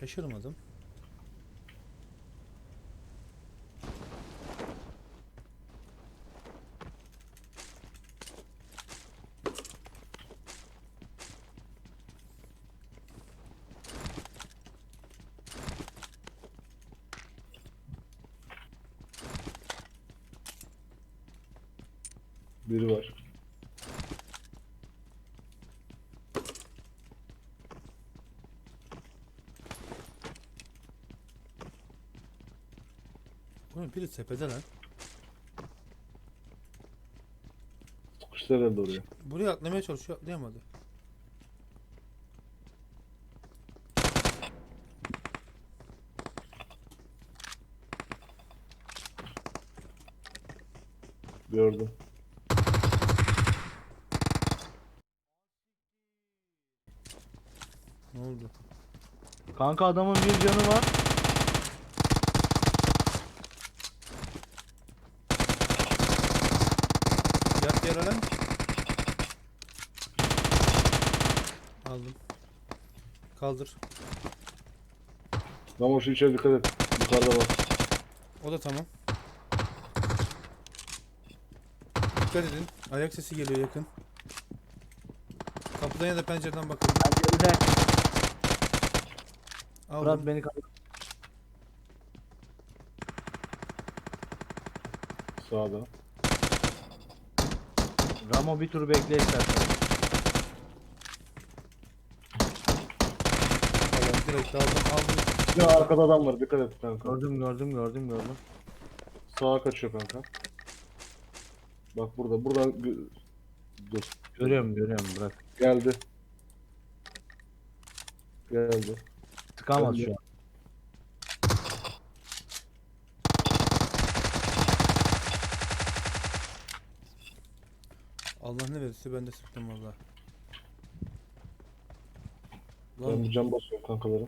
Şaşırmadım. Biri var. Oğlum biri tepede lan. Sıkıştı herhalde oraya. Buraya atlamaya çalışıyor atlayamadı. Gördüm. Ne oldu? Kanka adamın bir canı var. Yat yere lan. Aldım. Kaldır. Ama şu içeri dikkat et. Yukarıda bak. O da tamam. Dikkat edin. Ayak sesi geliyor yakın. Kapıdan ya da pencereden bakın. Pencerede. Aldım. Murat beni kaldır. Sağda. Ramo bir tur bekle istersen. Tamam, direkt aldım. Aldım. Ya arkada adam var. Dikkat et kanka. Gördüm gördüm gördüm gördüm. Sağa kaçıyor kanka. Bak burada. Buradan gö- dur. Görüyorum görüyorum bırak. Geldi. Geldi. Tıkamaz Geldi. şu an. Allah ne verirse ben de sıktım valla. Ben Lan bir cam basıyorum kankalara.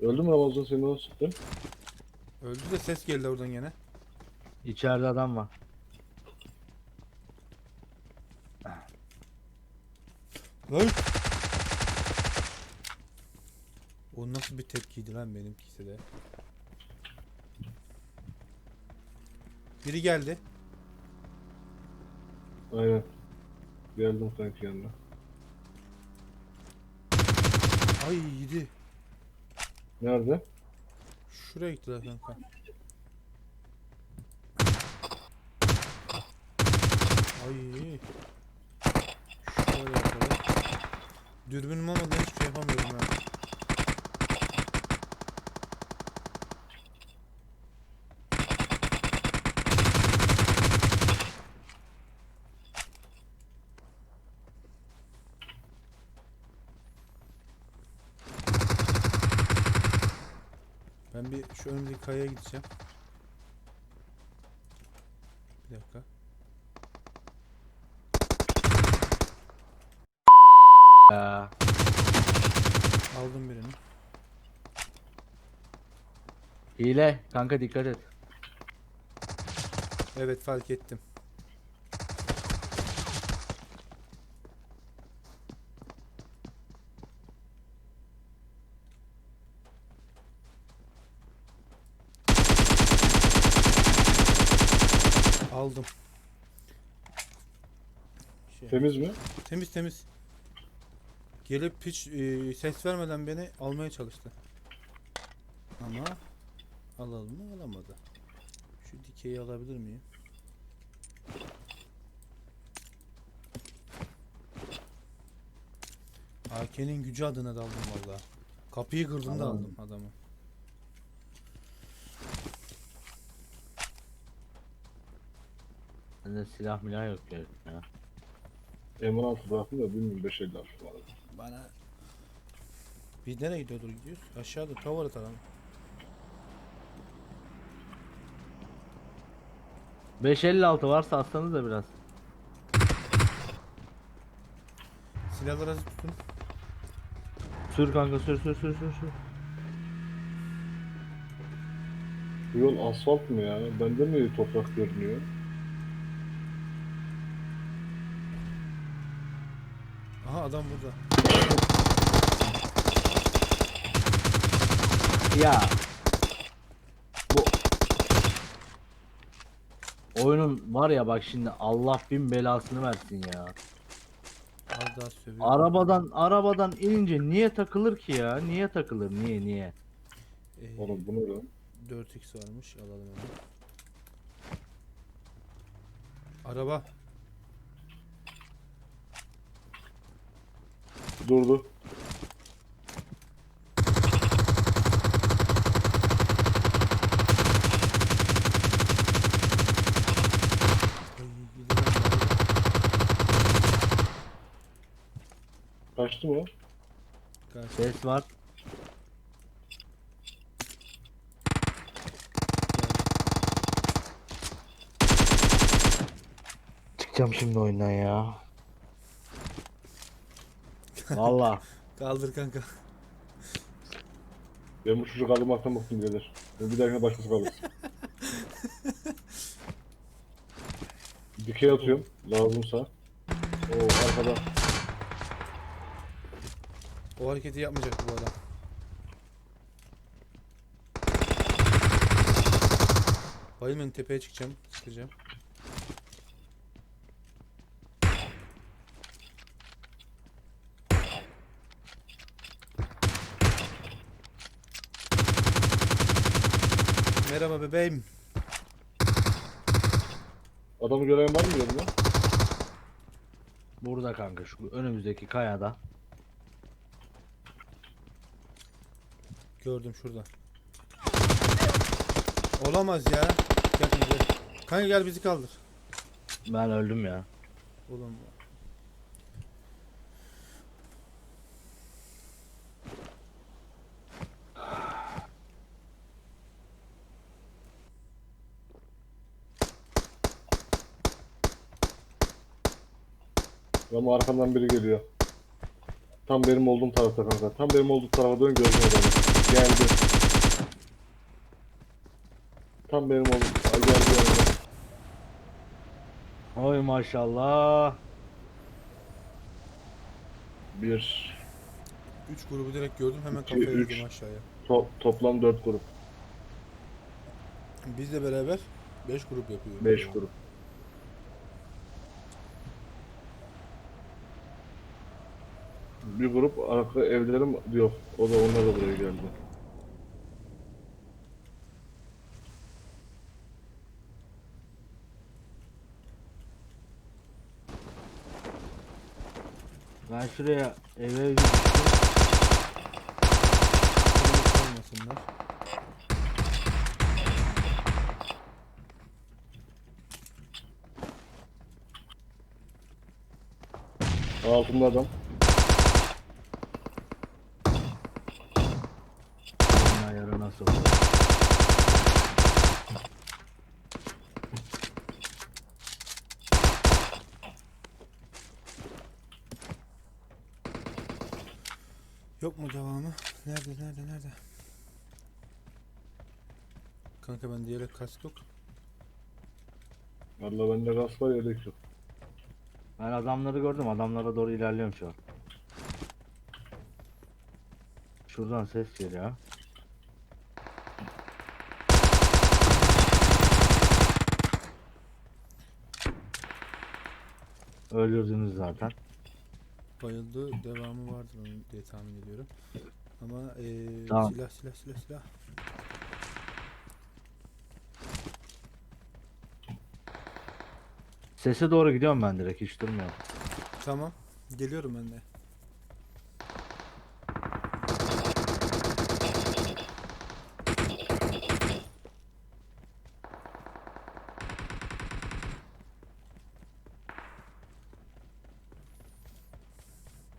Öldü mü Ramazan seni o sıktı? öldü de ses geldi oradan gene. İçeride adam var. Lan! O nasıl bir tepkiydi lan benimkisi de. Biri geldi. Aynen. Geldim kanki yanına. Ay yedi. Nerede? Şuraya gittiler kanka. Ay. Şöyle yapalım. Dürbünüm olmadan hiçbir şey yapamıyorum ha. Ben bir şu önümdeki kayaya gideceğim. Bir dakika. Ya. Aldım birini. Hile. Kanka dikkat et. Evet fark ettim. Aldım. Şey, Temiz mi? temiz temiz. Gelip hiç e, ses vermeden beni almaya çalıştı. Ama alalım mı alamadı. Şu dikeyi alabilir miyim? AK'nin gücü adına daldım valla. Kapıyı kırdım da Anladım. aldım adamı. Bende silah milah yok ya. Ya. M16 bıraktım da bilmiyorum 550 var. Bana biz nereye gidiyordur gidiyoruz? Aşağıda tavara tarafı. 556 varsa atsanız da biraz. Silahları hazır tutun. Sür kanka sür sür sür sür sür. Bu yol asfalt mı ya? Bende mi toprak görünüyor? Adam burada. Ya. Bu oyunun var ya bak şimdi Allah bin belasını versin ya. Az daha sövüyor. Arabadan arabadan inince niye takılır ki ya? Niye takılır? Niye niye? Ee, Oğlum bu ne lan? 4x varmış alalım hemen. Araba. Durdu. Kaçtı mı? Ses var. Çıkacağım şimdi oyundan ya. Valla. Kaldır kanka. Ben bu çocuk almaktan bıktım gelir. Ben bir dahakine başkası kalır. Dikey atıyorum. Lazımsa. Oo arkada. O hareketi yapmayacaktı bu adam. Bayılmayın tepeye çıkacağım. Sıkacağım. Merhaba bebeğim. Adamı gören var mı yanında? Burada kanka şu önümüzdeki kayada. Gördüm şurada. Olamaz ya. Gel gel. Kanka gel bizi kaldır. Ben öldüm ya. Oğlum. Ama arkamdan biri geliyor. Tam benim olduğum tarafta kanka. Tam benim olduğum tarafa dön gördüm adamı. Geldi. Tam benim olduğum. Ay geldi yanıma. Oy maşallah. Bir. 3 grubu direkt gördüm hemen İki, kafaya üç. yedim aşağıya. To- toplam 4 grup. Bizle beraber 5 grup yapıyor. 5 grup. Bir grup arka evlerim yok. O da onlar da buraya geldi. Ben şuraya eve Kırmızı olmasınlar. Altında adam. Olur? Yok mu devamı? Nerede nerede nerede? Kanka ben diğer kask yok. Valla bende gaz var yedek yok. Ben adamları gördüm. Adamlara doğru ilerliyorum şu an. Şuradan ses geliyor. Öldürdünüz zaten. Bayıldı devamı vardır onun diye tahmin ediyorum. Ama eee Tamam. silah silah silah silah. Sese doğru gidiyorum ben direkt hiç durmuyorum. Tamam. Geliyorum ben de.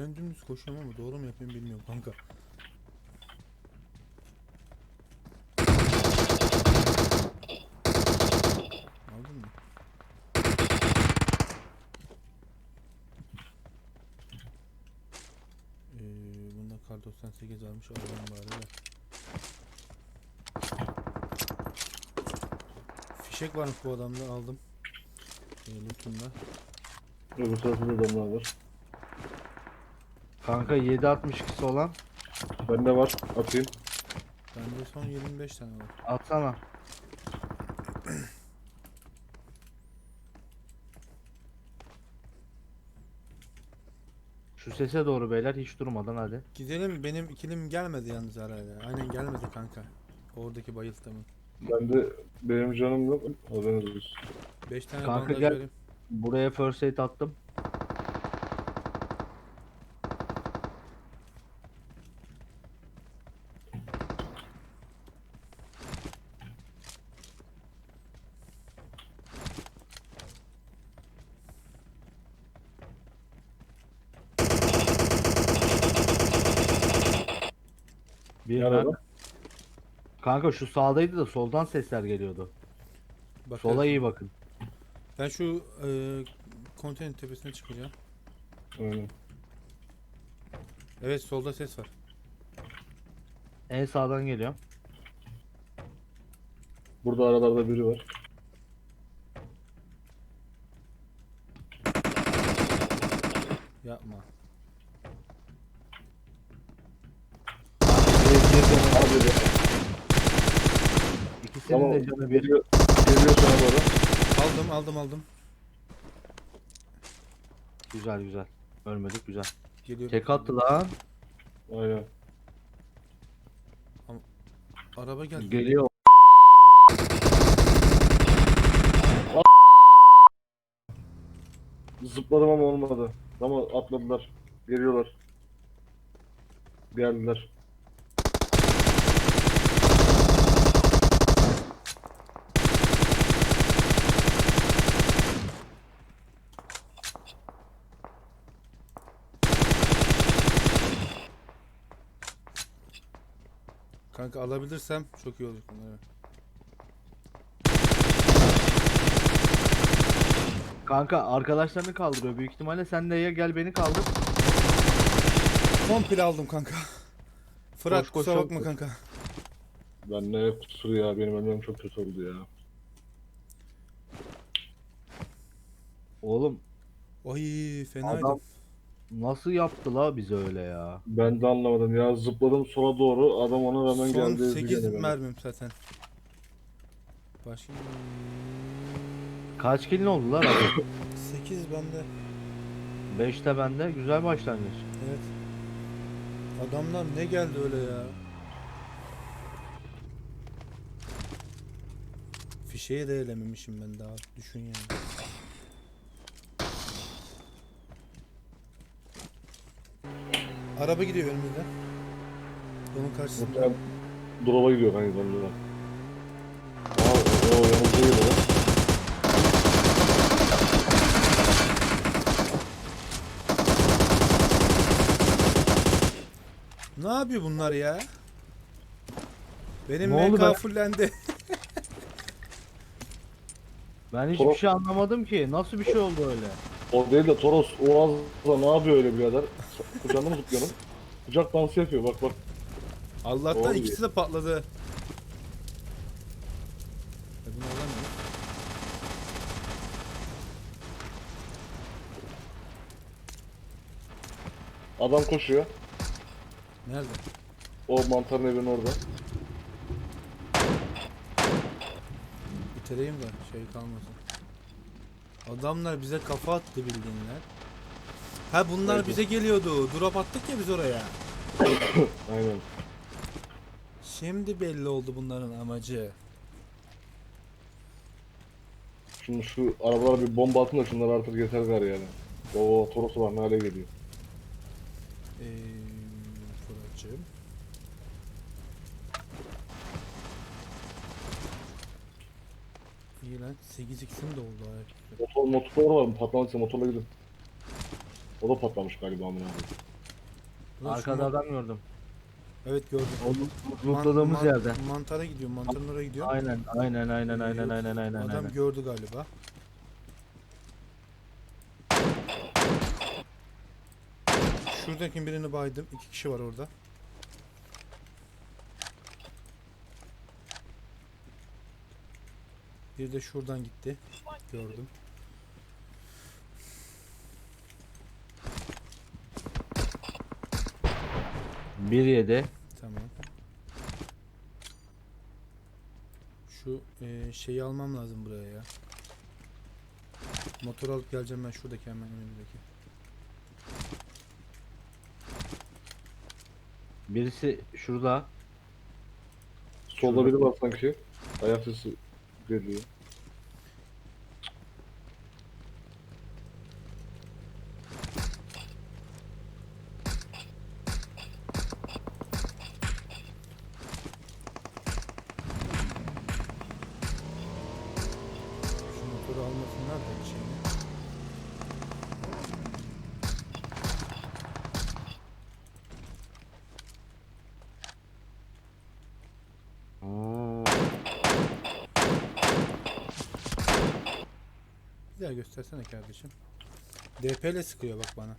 Ben dümdüz koşuyorum ama doğru mu yapayım bilmiyorum kanka. Aldın mı? Ee, bunda kar 98 varmış alalım bari de. Fişek varmış bu adamda aldım. Ee, lootumda. Öbür tarafta da adamlar var. Kanka 7.62'si olan Bende var. Atayım. Bende son 25 tane var. Atsana. Şu sese doğru beyler hiç durmadan hadi. Gidelim benim ikilim gelmedi yalnız araya. Aynen gelmedi kanka. Oradaki bayılttımın. Ben de benim canım yok. Haberiniz olsun. 5 tane Kanka bandaj gel. vereyim. Buraya first aid attım. Bir Nerede? nak. Kanka şu sağdaydı da soldan sesler geliyordu. Bakarız. Sola iyi bakın. Ben şu e, konteyner tepesine çıkacağım. Aynen. Evet solda ses var. En sağdan geliyor. Burada aralarda biri var. Yapma. Abi de. İkisinin Tamam. de canı bir. Geliyor, geliyor sana doğru. Aldım aldım aldım. Güzel güzel. Ölmedik güzel. Geliyor. Tek attı lan. Aynen. Araba geldi. Geliyor. Zıpladım ama olmadı. Ama atladılar. Geliyorlar. Geldiler. Kanka alabilirsem çok iyi olur bunları. Kanka arkadaşlarını kaldırıyor büyük ihtimalle. Sen de ya gel beni kaldır. Komple aldım kanka. Fırat Koş, koş, kusura bakma koş. kanka. Ben ne kusuru ya. Benim ölmem çok kötü oldu ya. Oğlum Oy fenaydı. Adam- nasıl yaptı la bize öyle ya? Ben de anlamadım ya. Zıpladım sola doğru. Adam ona rağmen Son geldi. ezdi 8 gene beni. mermim zaten. Başka Kaç kilin oldu lan abi? 8 bende. 5'te bende. Güzel başlangıç. Evet. Adamlar ne geldi öyle ya? Fişeyi de elememişim ben daha. Düşün yani. Araba gidiyor önümüzden. Onun karşısında. Drop'a gidiyor kanka sonunda. Aa, o yanımıza geliyor. Ne yapıyor bunlar ya? Benim Ne oldu MK be? fullendi. Ben hiçbir şey anlamadım ki. Nasıl bir şey oldu öyle? O değil de Toros Oğaz'la ne yapıyor öyle birader? Kucağında mı zıplıyorum? Kucak dansı yapıyor bak bak. Allah'tan Doğru ikisi de patladı. Ya bunu alamıyorum. Adam koşuyor. Nerede? O mantarın evinin orada. Bitireyim de şey kalmasın. Adamlar bize kafa attı bildiğinler. Ha bunlar Evet. bize geliyordu. Drop attık ya biz oraya. Aynen. Şimdi belli oldu bunların amacı. Şimdi şu arabalara bir bomba atın da şunlar artık yeter gar yani. O Toros var ne hale geliyor. Ee, Fırat'cığım. İyi lan 8x'im de oldu ha. Motor motor var mı? Patlamışsa motorla gidin. O da patlamış galiba amına koyayım. Ulan Arkada man- adam gördüm. Evet gördüm. Oğlum Man- lootladığımız man- yerde. Mantara gidiyor. Mantarın oraya gidiyor. Aynen aynen aynen aynen Yok, aynen aynen Adam aynen. gördü galiba. Şuradaki birini baydım. İki kişi var orada. Bir de şuradan gitti. Gördüm. Bir yedi. Tamam. Şu e, şeyi almam lazım buraya ya. Motor alıp geleceğim ben şuradaki hemen önümüzdeki. Birisi şurada. Solda biri var sanki. Ayak sesi geliyor. Daha göstersene kardeşim. DP ile sıkıyor bak bana.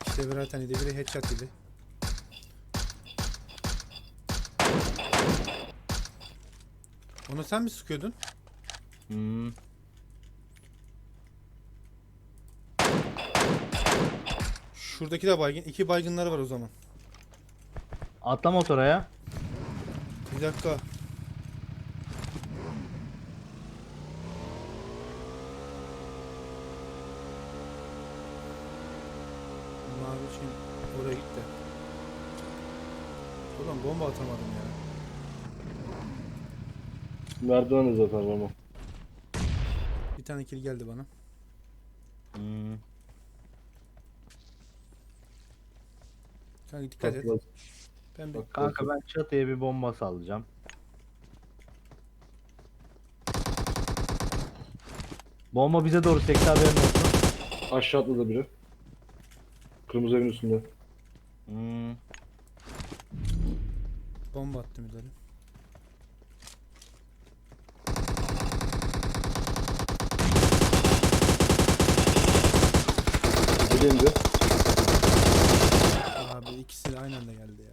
İkisi de birer tane de biri headshot yedi. Onu sen mi sıkıyordun? hmm. Şuradaki de baygın. iki baygınları var o zaman. Atla motora ya. Bir dakika. Mavi için oraya gitti. Ulan bomba atamadım ya. Merdiven de zaten ama. Bir tane kill geldi bana. Hmm. Kanka dikkat et. Ben bir bak, Kanka ben çatıya bir bomba sallayacağım. Bomba bize doğru sekti haberin olsun. Aşağı atladı biri. Kırmızı evin üstünde. Hmm. bomba attım ileri. gelince. Abi ikisi aynı anda geldi ya.